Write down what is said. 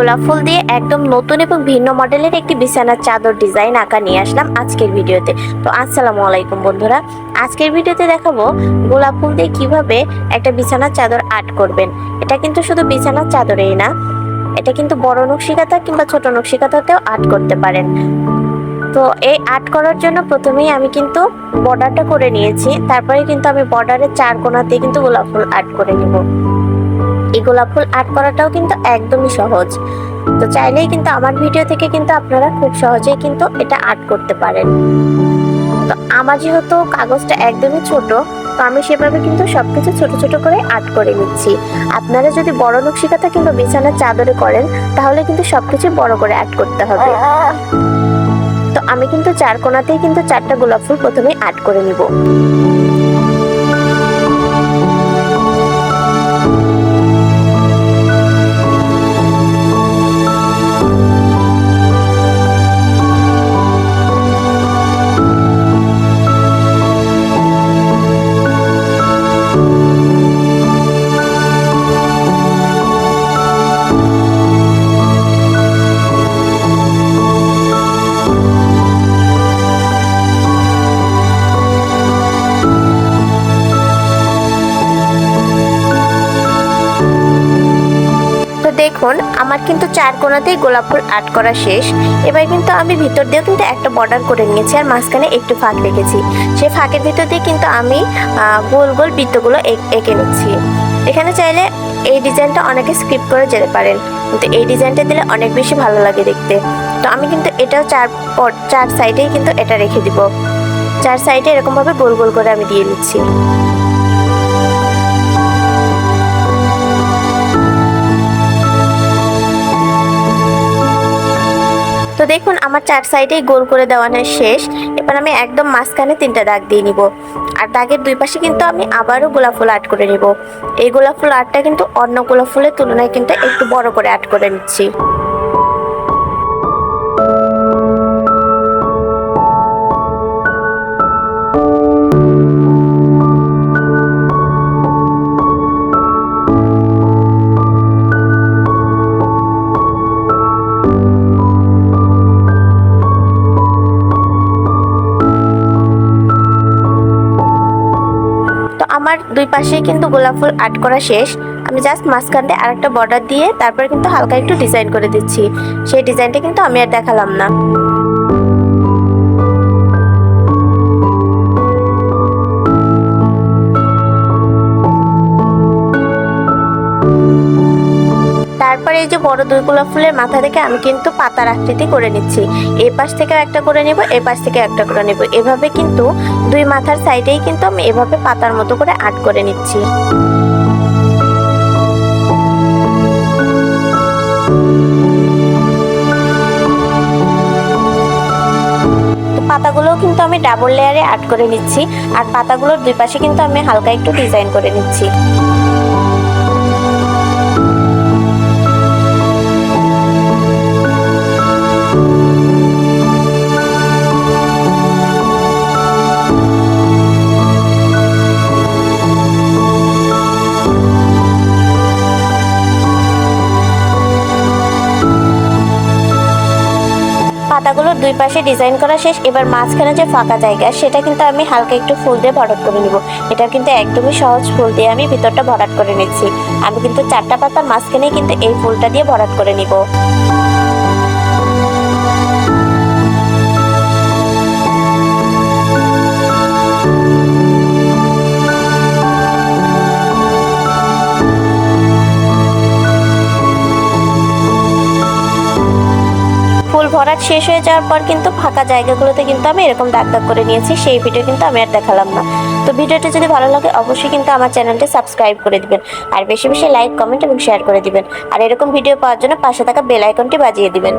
গোলাপ ফুল দিয়ে একদম নতুন এবং ভিন্ন মডেলের একটি বিছানার চাদর ডিজাইন আঁকা নিয়ে আসলাম আজকের ভিডিওতে। তো আসসালামু আলাইকুম বন্ধুরা, আজকের ভিডিওতে দেখাবো গোলাপ ফুল দিয়ে কীভাবে একটা বিছানার চাদর আর্ট করবেন। এটা কিন্তু শুধু বিছানার চাদরেই না, এটা কিন্তু বড় নকশিকাতা কিংবা ছোট নকশিকাতাতেও আর্ট করতে পারেন। তো এই আর্ট করার জন্য প্রথমেই আমি কিন্তু বর্ডারটা করে নিয়েছি, তারপরে কিন্তু আমি বর্ডারের চার কোণাতে কিন্তু গোলাপ ফুল আর্ট করে নিব। এই গোলাপ ফুল আর্ট করাটাও কিন্তু একদমই সহজ। তো চাইলেই কিন্তু আমার ভিডিও থেকে কিন্তু আপনারা খুব সহজেই কিন্তু এটা আর্ট করতে পারেন। তো আমার যেহেতু কাগজটা একদমই ছোট, তো আমি সেভাবে কিন্তু সবকিছু ছোট ছোট করে আর্ট করে নিচ্ছি। আপনারা যদি বড় নকশিকাতা কিংবা বিছানার চাদরে করেন, তাহলে কিন্তু সবকিছু বড় করে আর্ট করতে হবে। তো আমি কিন্তু চার কোণাতেই কিন্তু চারটা গোলাপ ফুল প্রথমে আর্ট করে নিব। দেখুন, আমার কিন্তু চার কোণাতেই গোলাপ ফুল আর্ট করা শেষ। এবার কিন্তু আমি ভিতর দিয়েও কিন্তু একটা বর্ডার করে নিয়েছি আর মাঝখানে একটু ফাঁক রেখেছি। সেই ফাঁকের ভিতর দিয়ে কিন্তু আমি গোল গোল বৃত্তগুলো এঁক- নিচ্ছি। এখানে চাইলে এই ডিজাইনটা অনেকে স্কিপ করে যেতে পারেন। কিন্তু এই ডিজাইনটা দিলে অনেক বেশি ভালো লাগে দেখতে। তো আমি কিন্তু এটাও চার চার সাইডেই কিন্তু এটা রেখে দিব। চার সাইডে এরকমভাবে গোল গোল করে আমি দিয়ে নিচ্ছি। দেখুন, আমার চার সাইডেই গোল করে দেওয়ানো শেষ। এবার আমি একদম মাঝখানে তিনটা দাগ দিয়ে নিব। আর দাগের দুই পাশে কিন্তু আমি আবারও গোলাপ ফুল আর্ট করে নিব। এই গোলাপ ফুল আর্টটা কিন্তু অন্য গোলাপ ফুলের তুলনায় কিন্তু একটু বড় করে আর্ট করে নিচ্ছি। আমার দুই পাশে কিন্তু গোলাপ ফুল আর্ট করা শেষ। আমি জাস্ট মাঝখানটা আরেকটা বর্ডার দিয়ে তারপর কিন্তু হালকা একটু ডিজাইন করে দিচ্ছি। সেই ডিজাইনটা কিন্তু আমি আর দেখালাম না। তারপরে এই যে বড় দুই গোলাপ ফুলের মাথা থেকে আমি কিন্তু পাতার আকৃতি করে নিচ্ছি। এই পাশ থেকে একটা করে নেব এই পাশ থেকে একটা করে নেব। এভাবে কিন্তু দুই মাথার সাইডেই কিন্তু আমি এভাবে পাতার মতো করে আর্ট করে নিচ্ছি। পাতাগুলোও কিন্তু আমি ডাবল লেয়ারে আর্ট করে নিচ্ছি, আর পাতাগুলোর দুই পাশে কিন্তু আমি হালকা একটু ডিজাইন করে নিচ্ছি। দুই পাশে ডিজাইন করা শেষ, এবার মাঝখানে যে ফাঁকা জায়গা, সেটা কিন্তু আমি হালকা একটু ফুল দিয়ে ভরাট করে নিব। এটা কিন্তু একদমই সহজ ফুল দিয়ে আমি ভিতরটা ভরাট করে নিচ্ছি। আমি কিন্তু চারটা পাতার মাঝখানেই কিন্তু এই ফুলটা দিয়ে ভরাট করে নিব। ভরাট শেষ হয়ে যাওয়ার পর কিন্তু ফাঁকা জায়গাগুলোতে কিন্তু আমি এরকম দাগ দাগ করে নিয়েছি, সেই ভিডিও কিন্তু আমি আর দেখালাম না। তো ভিডিওটা যদি ভালো লাগে, অবশ্যই কিন্তু আমার চ্যানেলটি সাবস্ক্রাইব করে দিবেন, আর বেশি বেশি লাইক কমেন্ট এবং শেয়ার করে দিবেন, আর এরকম ভিডিও পাওয়ার জন্য পাশে থাকা বেল আইকনটি বাজিয়ে দিবেন।